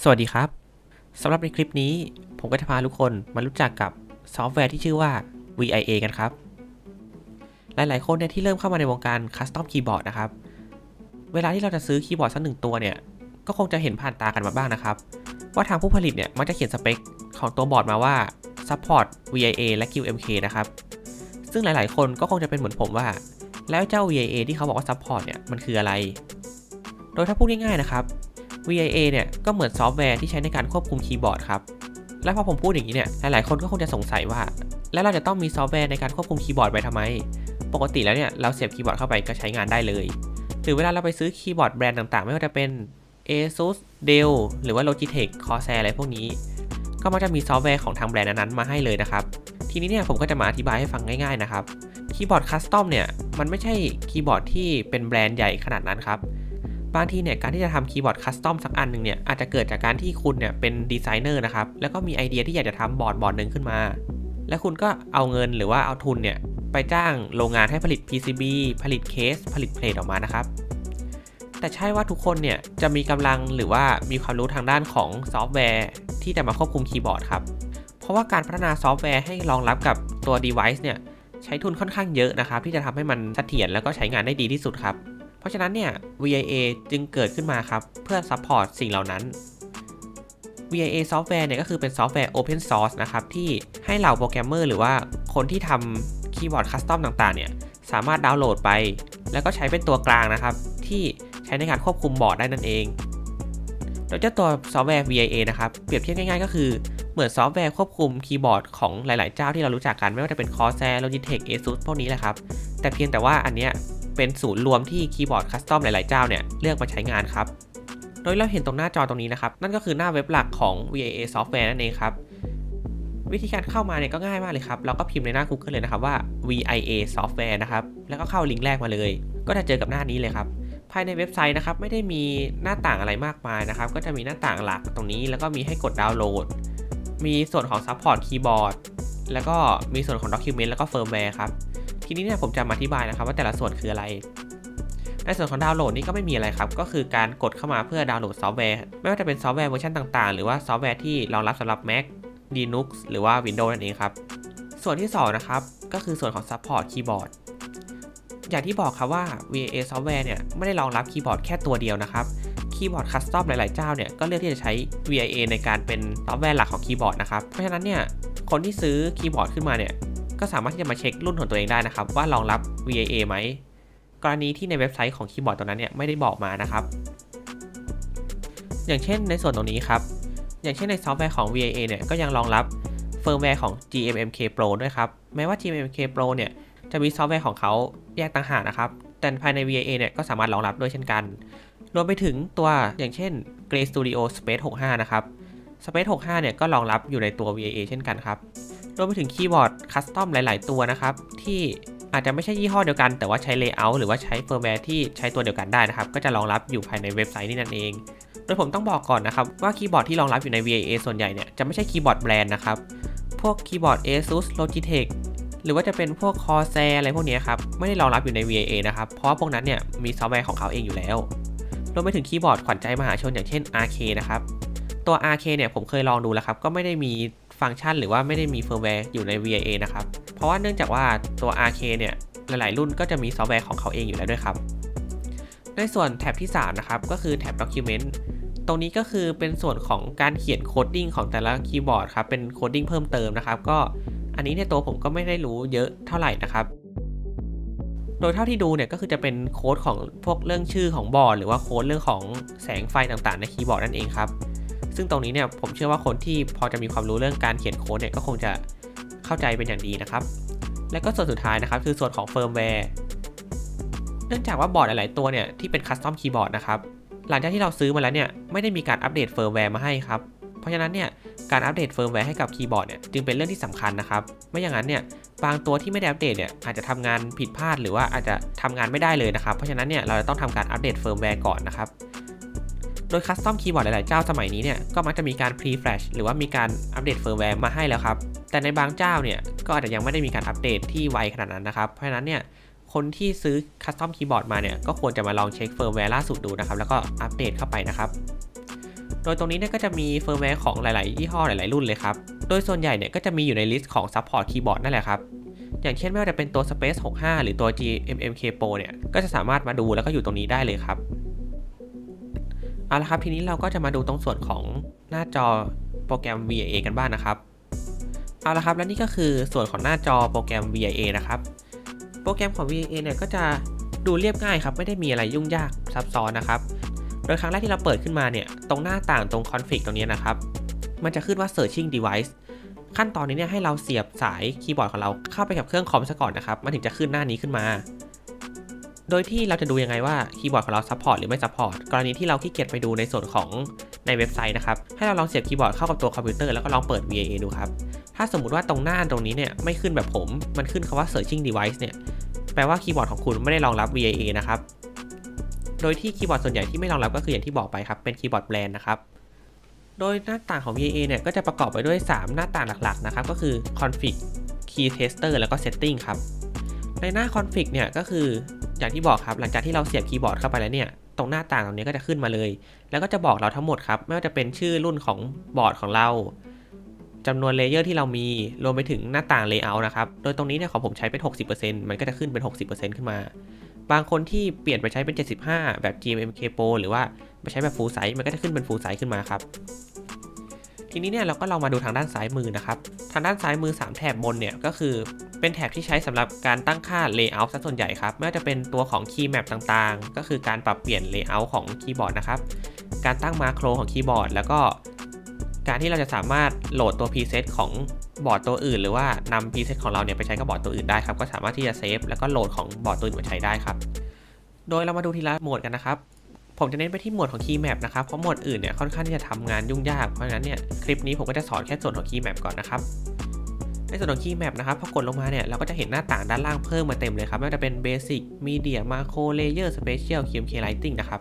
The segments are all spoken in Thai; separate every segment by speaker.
Speaker 1: สวัสดีครับ สำหรับในคลิปนี้ผมก็จะพาทุกคนมารู้จักกับซอฟต์แวร์ที่ชื่อว่า VIA กันครับ หลายๆ คนเนี่ยที่เริ่มเข้ามาในวงการคัสตอมคีย์บอร์ดนะครับ เวลาที่เราจะซื้อคีย์บอร์ดสักหนึ่งตัวเนี่ย ก็คงจะเห็นผ่านตากันมาบ้างนะครับ ว่าทางผู้ผลิตเนี่ยมักจะเขียนสเปคของตัวบอร์ดมาว่า Support VIA และ QMK นะครับ ซึ่งหลายๆ คนก็คงจะเป็นเหมือนผมว่า แล้วเจ้า VIA ที่เขาบอกว่า Support เนี่ยมันคืออะไร โดยถ้าพูดง่ายๆนะครับ VIA เนี่ยก็เหมือนซอฟต์แวร์ที่ใช้ในการควบคุมคีย์บอร์ดครับ และพอผมพูดอย่างนี้เนี่ย หลายๆ คนก็คงจะสงสัยว่า แล้วเราจะต้องมีซอฟต์แวร์ในการควบคุมคีย์บอร์ดไปทำไม ปกติแล้วเนี่ยเราเสียบคีย์บอร์ดเข้าไปก็ใช้งานได้เลย หรือเวลาเราไปซื้อคีย์บอร์ดแบรนด์ต่างๆ ไม่ว่าจะเป็น ASUS Dell หรือว่า Logitech Corsair อะไรพวกนี้ ก็มักจะมีซอฟต์แวร์ของทางแบรนด์นั้นๆมาให้เลยนะครับ ทีนี้เนี่ยผมก็จะมาอธิบายให้ฟังง่ายๆนะครับ คีย์บอร์ดคัสตอมเนี่ยมันไม่ใช่คีย์บอร์ดที่เป็นแบรนด์ใหญ่ขนาดนั้นครับ บางทีเนี่ยการที่จะทำคีย์บอร์ดคัสตอมสักอันหนึ่งเนี่ยอาจจะเกิดจากการที่คุณเนี่ยเป็นดีไซเนอร์นะครับแล้วก็มีไอเดียที่อยากจะทำบอร์ดบอร์ดหนึ่งขึ้นมา แล้วคุณก็เอาเงินหรือว่าเอาทุนเนี่ยไปจ้างโรงงานให้ผลิต PCB ผลิตเคส ผลิตเพลทออกมานะครับแต่ใช่ว่าทุกคนเนี่ยจะมีกำลังหรือว่ามีความรู้ทางด้านของซอฟต์แวร์ที่จะมาควบคุมคีย์บอร์ดครับ เพราะว่าการพัฒนาซอฟต์แวร์ให้รองรับกับตัว device เนี่ยใช้ทุนค่อนข้างเยอะนะครับ ที่จะทำให้มันเสถียรแล้วก็ใช้งานได้ดีที่สุดครับ เพราะฉะนั้นเนี่ย VIA จึงเกิดขึ้นมาครับ เพื่อ support สิ่งเหล่านั้น VIA ซอฟต์แวร์เนี่ยก็คือเป็นซอฟต์แวร์ Open Source นะครับ ที่ให้เหล่าโปรแกรมเมอร์หรือว่าคนที่ทำคีย์บอร์ดคัสตอมต่างๆ เนี่ย สามารถดาวน์โหลดไป แล้วก็ใช้เป็นตัวกลางนะครับ ที่ใช้ในการควบคุมบอร์ดได้นั่นเองโดยเจ้าตัวซอฟต์แวร์ VIA นะครับ เปรียบเทียบง่ายๆ ก็คือเหมือนซอฟต์แวร์ควบคุมคีย์บอร์ดของหลายๆเจ้าที่เรารู้จักกัน ไม่ว่าจะเป็น Corsair Logitech ASUS พวกนี้แหละครับ แต่เพียงแต่ว่าอันเนี้ย เป็นศูนย์รวมที่คีย์บอร์ดคัสตอมหลาย ๆ เจ้าเนี่ยเลือกมาใช้งานครับ โดยเราเห็นตรงหน้าจอตรงนี้นะครับ นั่นก็คือหน้าเว็บหลักของ VIA Software นั่นเองครับวิธีการเข้ามาเนี่ยก็ง่ายมากเลยครับ เราก็พิมพ์ในหน้า Google เลยนะครับว่า VIA Software นะครับ แล้วก็เข้าลิงก์แรกมาเลย ก็จะเจอกับหน้านี้เลยครับ ภายในเว็บไซต์นะครับไม่ได้มีหน้าต่างอะไรมากมายนะครับ ก็จะมีหน้าต่างหลักตรงนี้ แล้วก็มีให้กดดาวน์โหลด มีส่วนของ Support Keyboard แล้วก็มีส่วนของ Document แล้วก็ Firmware ครับ ทีนี้เนี่ยผมจะมาอธิบายนะครับว่าแต่ละส่วนคืออะไร ในส่วนของดาวน์โหลดนี่ก็ไม่มีอะไรครับ ก็คือการกดเข้ามาเพื่อดาวน์โหลดซอฟต์แวร์ ไม่ว่าจะเป็นซอฟต์แวร์เวอร์ชันต่างๆ หรือว่าซอฟต์แวร์ที่รองรับสำหรับ Mac Linux หรือว่า Windows นั่นเองครับ ส่วนที่สองนะครับ ก็คือส่วนของ Support Keyboard อย่างที่บอกครับว่า VAA Software เนี่ยไม่ได้รองรับคีย์บอร์ดแค่ตัวเดียวนะครับ คีย์บอร์ดคัสตอมหลาย ๆ เจ้าเนี่ยก็เลือกที่จะใช้ VIA ในการเป็นซอฟต์แวร์หลักของคีย์บอร์ดนะครับ เพราะฉะนั้นเนี่ยคนที่ซื้อคีย์บอร์ดขึ้นมาเนี่ย ก็สามารถที่จะมาเช็ครุ่นของตัวเองได้นะครับ ว่ารองรับ VIA ไหม กรณีที่ในเว็บไซต์ของคีย์บอร์ดตัวนั้นเนี่ยไม่ได้บอกมานะครับ อย่างเช่นในส่วนตรงนี้ครับ อย่างเช่นในซอฟต์แวร์ของ VIA เนี่ยก็ยังรองรับเฟิร์มแวร์ของ GMMK Pro ด้วยครับ แม้ว่า GMMK Pro เนี่ยจะมีซอฟต์แวร์ของเขาแยกต่างหากนะครับ แต่ภายใน VIA เนี่ยก็สามารถรองรับด้วยเช่นกัน รวมไปถึงตัวอย่างเช่น Gray Studio Space 65 นะครับ Space 65 เนี่ยก็รองรับอยู่ในตัว VIA เช่นกันครับ รวมไปถึงคีย์บอร์ดคัสตอมหลาย ๆ ตัวนะครับ ที่อาจจะไม่ใช่ยี่ห้อเดียวกัน แต่ว่าใช้เลเยอร์หรือว่าใช้เฟิร์มแวร์ที่ใช้ตัวเดียวกันได้นะครับ ก็จะรองรับอยู่ภายในเว็บไซต์นี่นั่นเอง โดยผมต้องบอกก่อนนะครับ ว่าคีย์บอร์ดที่รองรับอยู่ใน VIA ส่วนใหญ่เนี่ยจะไม่ใช่คีย์บอร์ดแบรนด์นะครับ พวกคีย์บอร์ด ASUS Logitech หรือว่าจะเป็นพวก Corsair อะไรพวกนี้ครับไม่ได้รองรับอยู่ใน VIA นะครับเพราะว่าพวกนั้นเนี่ยมีซอฟต์แวร์ของเขาเองอยู่แล้วรวมไปถึงคีย์บอร์ดขวัญใจมหาชนอย่างเช่น RK นะครับตัว RK เนี่ยผมเคยลองดูแล้วครับก็ไม่ได้มี ฟังก์ชันหรือว่าไม่ได้มีเฟิร์มแวร์อยู่ใน VIA นะครับ เพราะว่าเนื่องจากว่าตัว RK เนี่ยหลาย ๆ รุ่นก็จะมีซอฟต์แวร์ของเขาเองอยู่แล้วด้วยครับ ในส่วนแท็บที่ 3 นะครับ ก็คือแท็บ Document ตรงนี้ก็คือเป็นส่วนของการเขียนโคดดิ้งของแต่ละคีย์บอร์ดครับ เป็นโคดดิ้งเพิ่มเติมนะครับ ก็อันนี้ในตัวผมก็ไม่ได้รู้เยอะเท่าไหร่นะครับ โดยเท่าที่ดูเนี่ยก็คือจะเป็นโค้ดของพวกเรื่องชื่อของบอร์ด หรือว่าโค้ดเรื่องของแสงไฟต่าง ๆ ในคีย์บอร์ดนั่นเองครับ ซึ่งตรงนี้เนี่ยผมเชื่อว่าคนที่พอจะมีความรู้เรื่องการเขียนโค้ดเนี่ยก็คงจะเข้าใจเป็นอย่างดีนะครับ และก็ส่วนสุดท้ายนะครับคือส่วนของเฟิร์มแวร์เนื่องจากว่าบอร์ดหลาย ๆ ตัวเนี่ยที่เป็นคัสตอมคีย์บอร์ดนะครับหลังจากที่เราซื้อมาแล้วเนี่ยไม่ได้มีการอัปเดตเฟิร์มแวร์มาให้ครับเพราะฉะนั้นเนี่ยการอัปเดตเฟิร์มแวร์ให้กับคีย์บอร์ดเนี่ยจึงเป็นเรื่องที่สำคัญนะครับไม่อย่างนั้นเนี่ยบางตัวที่ไม่ได้อัปเดตเนี่ยอาจจะทำงานผิดพลาดหรือว่าอาจจะทำงานไม่ได้เลยนะครับ เพราะฉะนั้นเนี่ยเราจะต้องทำการอัปเดตเฟิร์มแวร์ก่อนนะครับ โดยคัสตอมคีย์บอร์ดหลาย ๆ เจ้าสมัยนี้เนี่ยก็มักจะมีการ pre flash หรือว่ามีการอัปเดตเฟิร์มแวร์มาให้แล้วครับ แต่ในบางเจ้าเนี่ยก็อาจจะยังไม่ได้มีการอัปเดตที่ไวขนาดนั้นนะครับ เพราะฉะนั้นเนี่ยคนที่ซื้อคัสตอมคีย์บอร์ดมาเนี่ยก็ควรจะมาลองเช็คเฟิร์มแวร์ล่าสุดดูนะครับแล้วก็อัปเดตเข้าไปนะครับโดยตรงนี้เนี่ยก็จะมีเฟิร์มแวร์ของหลาย ๆ ยี่ห้อหลาย ๆ รุ่นเลยครับ โดยส่วนใหญ่เนี่ยก็จะมีอยู่ในลิสต์ของ Support Keyboard นั่นแหละครับ อย่างเช่นไม่ว่าจะเป็นตัว Space 65 หรือตัว GMMK Pro เนี่ย ก็จะสามารถมาดูแล้วก็อยู่ตรงนี้ได้เลยครับ เอาละครับทีนี้เราก็จะมาดูตรงส่วนของหน้าจอโปรแกรม VIA กันบ้างนะครับ เอาละครับและนี่ก็คือส่วนของหน้าจอโปรแกรม VIA นะครับ โปรแกรมของ VIA เนี่ยก็จะดูเรียบง่ายครับ ไม่ได้มีอะไรยุ่งยากซับซ้อนนะครับ โดยครั้งแรกที่เราเปิดขึ้นมาเนี่ย ตรงหน้าต่างตรง config ตรงนี้นะครับ มันจะขึ้นว่า searching device ขั้นตอนนี้เนี่ยให้เราเสียบสายคีย์บอร์ดของเราเข้าไปกับเครื่องคอมซะก่อนนะครับ มันถึงจะขึ้นหน้านี้ขึ้นมา โดยที่เราจะดูยังไงว่าคีย์บอร์ดของเรา support หรือไม่ support กรณีที่เราขี้เกียจไปดูในส่วนของในเว็บไซต์นะครับ ให้เราลองเสียบคีย์บอร์ดเข้ากับตัวคอมพิวเตอร์แล้วก็ลองเปิด VAA ดูครับ ถ้าสมมุติว่าตรงหน้าตรงนี้เนี่ยไม่ขึ้นแบบผม มันขึ้นคำว่า searching device เนี่ย แปลว่าคีย์บอร์ดของคุณไม่ได้รองรับ VAA นะครับ โดยที่คีย์บอร์ดส่วนใหญ่ที่ไม่รองรับก็คืออย่างที่บอกไปครับ เป็นคีย์บอร์ดแบรนด์นะครับ โดยหน้าต่างของ VAA เนี่ยก็จะประกอบไปด้วย 3 หน้าต่างหลักๆนะครับ ก็คือ config key tester แล้วก็ setting ครับ ในหน้า config เนี่ยก็คือ อย่างที่บอกครับหลังจากที่เราเสียบคีย์บอร์ดเข้าไปแล้วเนี่ยตรงหน้าต่างตรงนี้ก็จะขึ้นมาเลย แล้วก็จะบอกเราทั้งหมดครับไม่ว่าจะเป็นชื่อรุ่นของบอร์ดของเราจำนวนเลเยอร์ที่เรามีรวมไปถึงหน้าต่าง layout นะครับ โดยตรงนี้เนี่ยของผมใช้เป็น 60%มันก็จะขึ้นเป็น 60%ขึ้นมา บางคนที่เปลี่ยนไปใช้เป็น 75 แบบ GMMK Pro หรือว่าไปใช้แบบ full size มันก็จะขึ้นเป็น full size ขึ้นมาครับ ทีนี้เนี่ยเราก็ลองมาดูทางด้านซ้ายมือนะครับ ทางด้านซ้ายมือ 3 แถบบนเนี่ยก็คือเป็นแถบที่ใช้สำหรับการตั้งค่า layout ซะส่วนใหญ่ครับไม่ว่าจะเป็นตัวของ key map ต่างๆ ก็คือการปรับเปลี่ยน layout ของคีย์บอร์ดนะครับ การตั้งมาโครของคีย์บอร์ด แล้วก็การที่เราจะสามารถโหลดตัว preset ของบอร์ดตัวอื่น หรือว่านำ preset ของเราเนี่ยไปใช้กับบอร์ดตัวอื่นได้ครับก็สามารถที่จะเซฟแล้วก็โหลดของบอร์ดตัวอื่นมาใช้ได้ครับ โดยเรามาดูทีละโหมดกันนะครับ ผมจะเน้นไปที่หมวดของ key map นะครับ เพราะหมวดอื่นเนี่ยค่อนข้างที่จะทำงานยุ่งยาก เพราะฉะนั้นเนี่ยคลิปนี้ผมก็จะสอนแค่ส่วนของ key map ก่อนนะครับในส่วนของ key map นะครับพอกดลงมาเนี่ยเราก็จะเห็นหน้าต่างด้านล่างเพิ่มมาเต็มเลยครับไม่ว่าจะเป็น basic media macro layer special QMK lighting นะครับ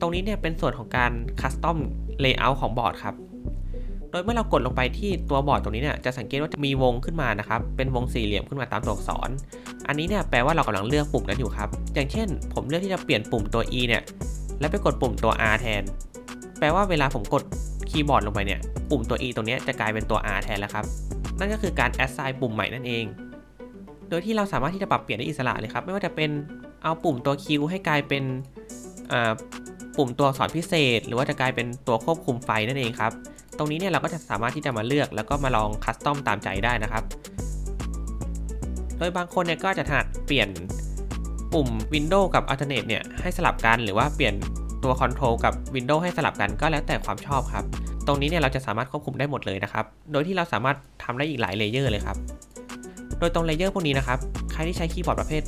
Speaker 1: ตรงนี้เนี่ยเป็นส่วนของการ custom layout ของบอร์ดครับ โดยเมื่อเรากดลงไปที่ตัวบอร์ดตรงนี้เนี่ยจะสังเกตว่าจะมีวงขึ้นมานะครับ เป็นวงสี่เหลี่ยมขึ้นมาตามตัวอักษร อันนี้เนี่ยแปลว่าเรากำลังเลือกปุ่มนั้นอยู่ครับ อย่างเช่น ผมเลือกที่จะเปลี่ยนปุ่มตัว E เนี่ย แล้วไปกดปุ่มตัว R แทน แปลว่าเวลาผมกดคีย์บอร์ดลงไปเนี่ย ปุ่มตัว E ตรงนี้จะกลายเป็นตัว R แทนแล้วครับ นั่นก็คือการ assign ปุ่มใหม่นั่นเอง โดยที่เราสามารถที่จะปรับเปลี่ยนได้อิสระเลยครับ ไม่ว่าจะเป็นเอาปุ่มตัว Q ให้กลายเป็นปุ่มตัวอักษรพิเศษ หรือว่าจะกลายเป็นตัวควบคุมไฟนั่นเองครับ ตรงนี้เนี่ยเราก็จะสามารถที่จะมาเลือกแล้วก็มาลองคัสตอมตามใจได้นะครับ โดยบางคนเนี่ยก็จะถนัดเปลี่ยน ปุ่ม Windows กับ Alternate เนี่ยให้สลับกันหรือว่าเปลี่ยนตัว Control กับ Windows ให้สลับกันก็แล้วแต่ความชอบครับ ตรงนี้เนี่ยเราจะสามารถควบคุมได้หมดเลยนะครับ โดยที่เราสามารถทำได้อีกหลายเลเยอร์เลยครับ โดยตรงเลเยอร์พวกนี้นะครับ ใครที่ใช้คีย์บอร์ดประเภท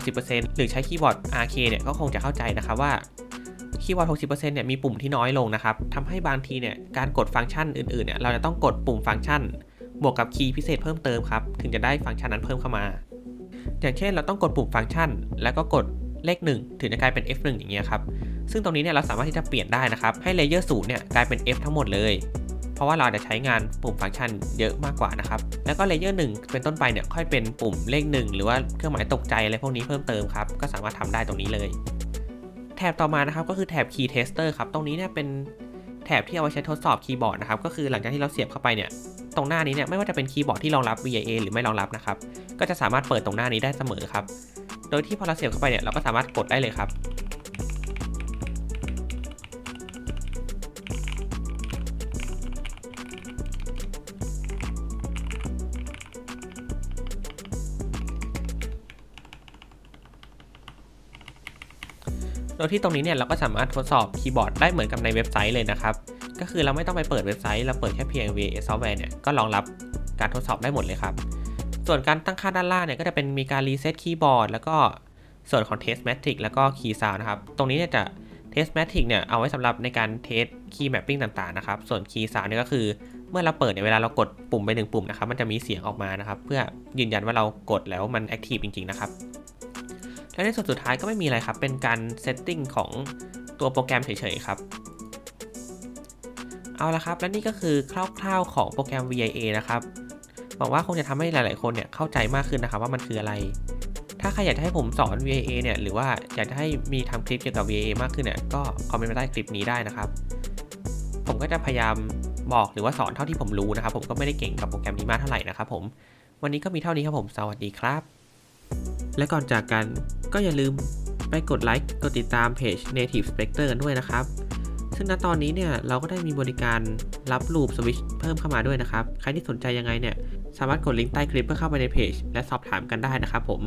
Speaker 1: 60%หรือใช้คีย์บอร์ด RK เนี่ยก็คงจะเข้าใจนะครับว่าคีย์บอร์ด 60%เนี่ยมีปุ่มที่น้อยลงนะครับทำให้บางทีเนี่ยการกดฟังก์ชันอื่นๆเนี่ยเราจะต้องกดปุ่มฟังก์ชัน บวกกับคีย์พิเศษเพิ่มเติมครับ ถึงจะได้ฟังก์ชันนั้นเพิ่มเข้ามา อย่างเช่นเราต้องกดปุ่มฟังก์ชัน แล้วก็กดเลข 1 ถึงจะกลายเป็น F1 อย่างเงี้ยครับ ซึ่งตรงนี้เนี่ยเราสามารถที่จะเปลี่ยนได้นะครับ ให้เลเยอร์ศูนย์เนี่ยกลายเป็น F ทั้งหมดเลย เพราะว่าเราจะใช้งานปุ่มฟังก์ชันเยอะมากกว่านะครับ แล้วก็เลเยอร์หนึ่งเป็นต้นไปเนี่ยค่อยเป็นปุ่มเลข 1 หรือว่าเครื่องหมายตกใจอะไรพวกนี้เพิ่มเติมครับ ก็สามารถทำได้ตรงนี้เลย แถบต่อมานะครับก็คือแถบ Key Tester ครับ ตรงนี้เนี่ยเป็นแถบที่เอาไว้ใช้ทดสอบคีย์บอร์ดนะครับ ก็คือหลังจากที่เราเสียบเข้าไปเนี่ย ตรงหน้านี้เนี่ยไม่ว่าจะเป็นคีย์บอร์ดที่รองรับ VIA หรือไม่รองรับนะครับ ก็จะสามารถเปิดตรงหน้านี้ได้เสมอครับ โดยที่พอเราเสียบเข้าไปเนี่ยเราก็สามารถกดได้เลยครับโดยที่ตรงนี้เนี่ยเราก็สามารถทดสอบคีย์บอร์ดได้เหมือนกับในเว็บไซต์เลยนะครับ ก็คือเราไม่ต้องไปเปิดเว็บไซต์ เราเปิดแค่เพียง VA Software เนี่ย ก็รองรับการทดสอบได้หมดเลยครับ ส่วนการตั้งค่าด้านล่างเนี่ย ก็จะเป็นมีการรีเซ็ตคีย์บอร์ด แล้วก็ส่วนของ Test Matrix แล้วก็ Key Sound นะครับ ตรงนี้เนี่ยจะ Test Matrix เนี่ย เอาไว้สำหรับในการเทส Key Mapping ต่างๆ นะครับ ส่วน Key Sound เนี่ยก็คือ เมื่อเราเปิดเนี่ย เวลาเรากดปุ่มไปหนึ่งปุ่มนะครับ มันจะมีเสียงออกมานะครับ เพื่อยืนยันว่าเรากดแล้วมัน Active จริง ๆ นะครับ และในส่วนสุดท้ายก็ไม่มีอะไรครับ เป็นการเซตติ้งของตัวโปรแกรมเฉยๆครับ เอาละครับ และนี่ก็คือคร่าวๆของโปรแกรม VIA นะครับหวังว่าคงจะทำให้หลายๆคนเนี่ยเข้าใจมากขึ้นนะครับว่ามันคืออะไร ถ้าใครอยากให้ผมสอน VIA เนี่ยหรือว่าอยากจะให้มีทำคลิปเกี่ยวกับ VIA มากขึ้นเนี่ยก็คอมเมนต์มาใต้คลิปนี้ได้นะครับ ผมก็จะพยายามบอกหรือว่าสอนเท่าที่ผมรู้นะครับ ผมก็ไม่ได้เก่งกับโปรแกรมนี้มากเท่าไหร่นะครับผมวันนี้ก็มีเท่านี้ครับผมสวัสดีครับ และก่อนจากกันก็อย่าลืมไปกดไลค์กดติดตามเพจ Native Spectre กันด้วยนะครับ ซึ่งณตอนนี้เนี่ยเราก็ได้มีบริการรับลูปสวิชเพิ่มเข้ามาด้วยนะครับ ใครที่สนใจยังไงเนี่ยสามารถกดลิงก์ใต้คลิปเพื่อเข้าไปในเพจและสอบถามกันได้นะครับผม